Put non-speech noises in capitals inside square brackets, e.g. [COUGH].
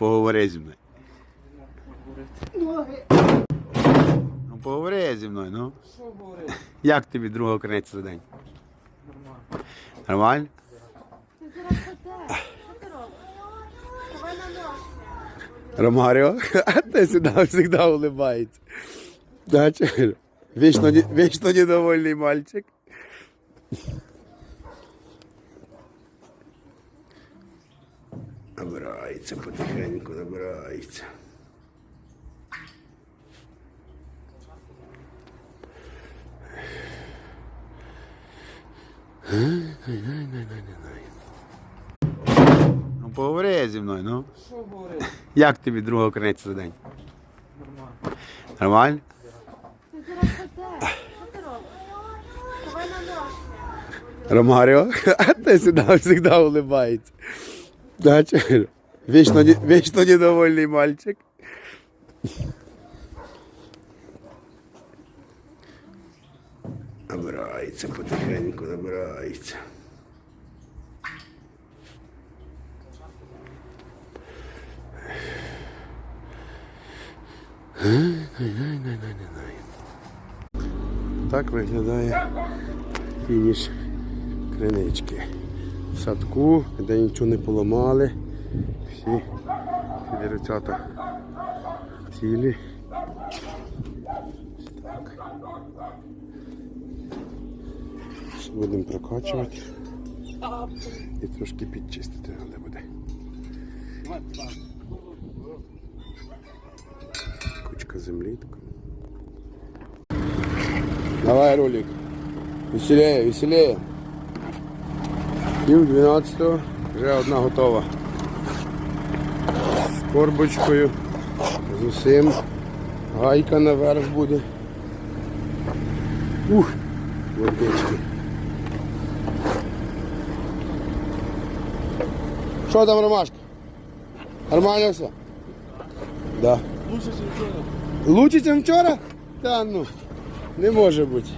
Поговори зі мною. Ну, поговори зі мною, ну. Що говорити? Як тобі другого криниця за день? Нормально. Нормально? Ти зараз ходе. Що ти робиш? Давай на нос. Ромаріо, [LAUGHS] ти сюди завжди улибається. Вічно, вічно недовольний мальчик. Набирається потихеньку, набирається. Ну, поговори зі мною, ну. Що говорити? Як тобі другого криниця за день? Нормально. Нормально? Ти зараз. Що ти робиш? Давай на нос. Ромаріо, а [LAUGHS] ти сюди завжди улибається. Да, чого? [LAUGHS] Вічно, не- вічно недовольний мальчик. Набирається потихеньку, набирається. Так виглядає фініш кринички. В садку, де нічого не поламали. Всі, всі деревцята цілі. Так. Будемо прокачувати. І трошки підчистити треба буде. Кучка землі така. Давай, ролик. Веселее, веселее. Пів 12 вже одна готова. З корбочкою, з усім. Гайка наверх буде. Ух, водички. Що там, Ромашка? Нормально все? Да. Лучше, ніж вчора. Лучше, ніж вчора? Та ну, не може бути.